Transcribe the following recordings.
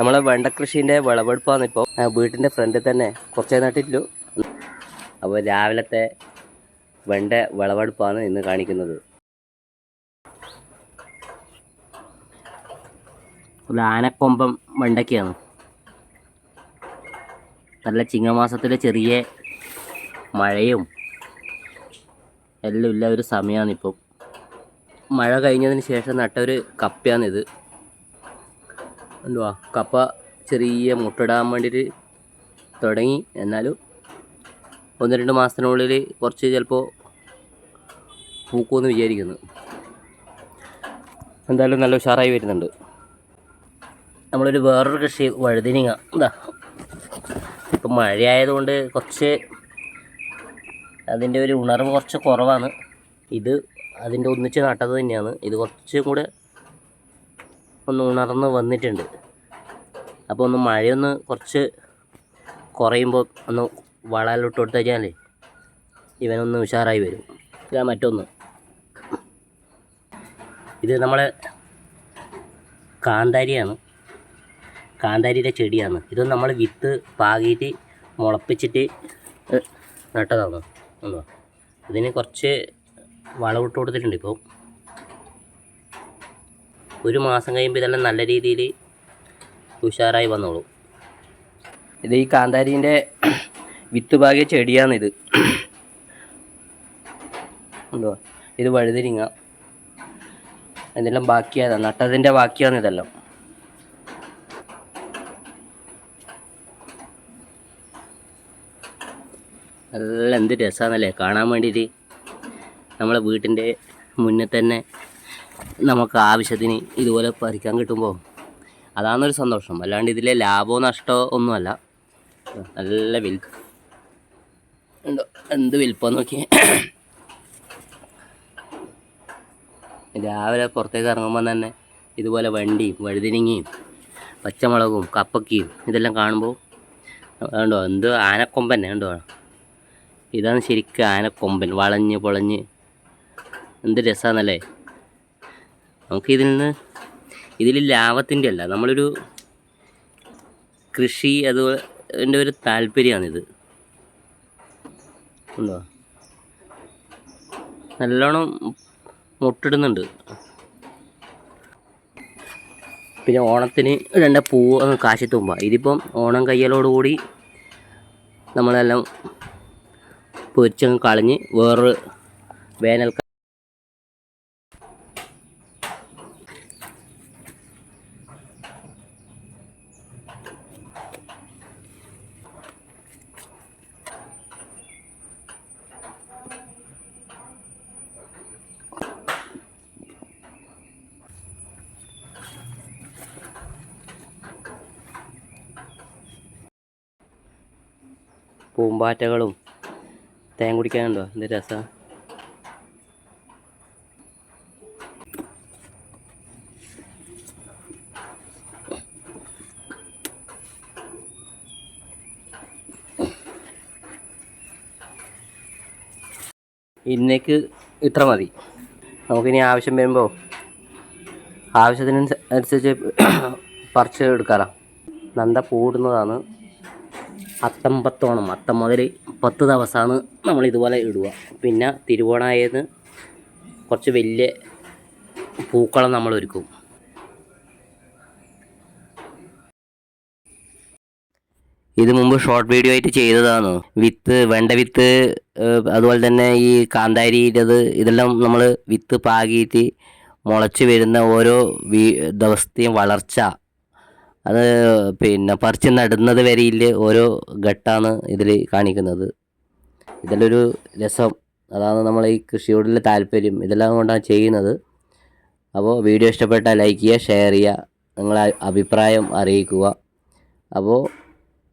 നമ്മളെ വെണ്ട കൃഷിന്റെ വിളവെടുപ്പാണ് ഇപ്പോൾ വീട്ടിന്റെ ഫ്രണ്ടിൽ തന്നെ കുറച്ചേ നട്ടിട്ടുള്ളൂ. അപ്പോൾ രാവിലത്തെ വെണ്ട വിളവെടുപ്പാണ് ഇന്ന് കാണിക്കുന്നത്. ആനക്കൊമ്പം വെണ്ടയ്ക്കാണ് നല്ല ചിങ്ങമാസത്തിലെ ചെറിയ മഴയും എല്ലാം ഇല്ല ഒരു സമയമാണിപ്പം. മഴ കഴിഞ്ഞതിന് ശേഷം നട്ട ഒരു കപ്പയാണിത്. എന്തുവാ കപ്പ ചെറിയ മുട്ടിടാൻ വേണ്ടിയിട്ട് തുടങ്ങി. എന്നാലും ഒന്ന് രണ്ട് മാസത്തിനുള്ളിൽ കുറച്ച് ചിലപ്പോൾ പൂക്കുമെന്ന് വിചാരിക്കുന്നു. എന്തായാലും നല്ല ഉഷാറായി വരുന്നുണ്ട്. നമ്മളൊരു വേറൊരു കൃഷി വഴുതിനിങ്ങ. എന്താ ഇപ്പം മഴയായതുകൊണ്ട് കുറച്ച് അതിന്റെ ഒരു ഉണർവ് കുറച്ച് കുറവാണ്. ഇത് അതിന്റെ ഒന്നിച്ച് നട്ടത് തന്നെയാണ്. ഇത് കുറച്ചും കൂടെ ഒന്ന് ഉണർന്ന് വന്നിട്ടുണ്ട്. അപ്പോൾ ഒന്ന് മഴയൊന്ന് കുറച്ച് കുറയുമ്പോൾ ഒന്ന് വളയിലോട്ട് കൊടുത്തു കഴിഞ്ഞാൽ ഇവനൊന്ന് ഉഷാറായി വരും. ഇതാ മറ്റൊന്ന്. ഇത് നമ്മളെ കാന്താരിയാണ്. കാന്താരിയുടെ ചെടിയാണ്. ഇത് നമ്മൾ വിത്ത് പാകിയിട്ട് മുളപ്പിച്ചിട്ട് നട്ടതാണ്. എന്തോ ഇതിന് കുറച്ച് വളമിട്ട് കൊടുത്തിട്ടുണ്ട് ഇപ്പോൾ ഒരു മാസം കഴിയുമ്പോൾ ഇതെല്ലാം നല്ല രീതിയിൽ ഉഷാറായി വന്നോളൂ. ഇത് ഈ കാന്താരീന്റെ വിത്ത് പാകിയ ചെടിയാണിത്. എന്തോ ഇത് വഴുതിരിങ്ങ ഇതെല്ലാം ബാക്കിയാതാണ് നട്ടതിന്റെ ബാക്കിയാണ് ഇതെല്ലാം. നല്ല എന്ത് രസമാണല്ലേ കാണാൻ വേണ്ടിയിട്ട് നമ്മളെ വീട്ടിന്റെ മുന്നിൽ തന്നെ നമുക്ക് ആവശ്യത്തിന് ഇതുപോലെ പറിക്കാൻ കിട്ടുമ്പോൾ അതാണൊരു സന്തോഷം. അല്ലാണ്ട് ഇതിലെ ലാഭമോ നഷ്ടമോ ഒന്നുമല്ല. നല്ല വിൽ ഉണ്ടോ? എന്ത് വിൽപ്പം നോക്കി രാവിലെ പുറത്തേക്ക് ഇറങ്ങുമ്പോൾ തന്നെ ഇതുപോലെ വണ്ടിയും വഴുതിനിങ്ങയും പച്ചമുളകും കപ്പക്കയും ഇതെല്ലാം കാണുമ്പോൾ ഉണ്ടോ എന്ത് ആനക്കൊമ്പന്നെ ഉണ്ടോ ഇതാണ് ശരിക്കും ആനക്കൊമ്പൻ. വളഞ്ഞ് പൊളഞ്ഞ്. എന്ത് രസമാണെന്നല്ലേ നമുക്ക് ഇതിൽ നിന്ന് ഇതിൽ ലാഭത്തിന്റെ അല്ല നമ്മളൊരു കൃഷി അത് അതിന്റെ ഒരു താല്പര്യമാണിത്. ഉണ്ടോ? നല്ലോണം മുട്ടിടുന്നുണ്ട്. പിന്നെ ഓണത്തിന് രണ്ട പൂവ് കാശിത്തുമ്പ ഇതിപ്പം ഓണം കയ്യലോടുകൂടി നമ്മളെല്ലാം പൊരിച്ചങ്ങ് കളഞ്ഞ് വേറൊരു വേനൽ പൂമ്പാറ്റകളും തേൻ കുടിക്കാനുണ്ടോ? എന്ത് രസമാണ് ഇന്നേക്ക് ഇത്ര മതി. നമുക്കിനി ആവശ്യം വരുമ്പോൾ ആവശ്യത്തിനനുസരിച്ച് പറിച്ച് എടുക്കാറാം നന്ദ പൂടുന്നതാണ് അത്തം പത്തോണം അത്തം മുതൽ പത്ത് ദിവസമാണ് നമ്മൾ ഇതുപോലെ ഇടുക. പിന്നെ തിരുവോണായെന്ന് കുറച്ച് വലിയ പൂക്കളം നമ്മൾ ഒരുക്കും. ഇത് മുമ്പ് ഷോർട്ട് വീഡിയോ ആയിട്ട് ചെയ്തതാണ്. വിത്ത് വെണ്ട വിത്ത് അതുപോലെ തന്നെ ഈ കാന്താരിയുടേത് ഇതെല്ലാം നമ്മൾ വിത്ത് പാകിയിട്ട് മുളച്ച് വരുന്ന ഓരോ ദിവസത്തെയും വളർച്ച അത് പിന്നെ പറിച്ച് നടുന്നത് വരെയിൽ ഓരോ ഘട്ടമാണ് ഇതിൽ കാണിക്കുന്നത്. ഇതിലൊരു രസം. അതാണ് നമ്മൾ ഈ കൃഷിയോടുള്ള താല്പര്യം. ഇതെല്ലാം കൊണ്ടാണ് ചെയ്യുന്നത്. അപ്പോൾ വീഡിയോ ഇഷ്ടപ്പെട്ടാൽ ലൈക്ക് ചെയ്യുക ഷെയർ ചെയ്യുക നിങ്ങളെ അഭിപ്രായം അറിയിക്കുക. അപ്പോൾ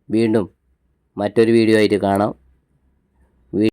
വീണ്ടും മറ്റൊരു വീഡിയോ ആയിട്ട് കാണാം.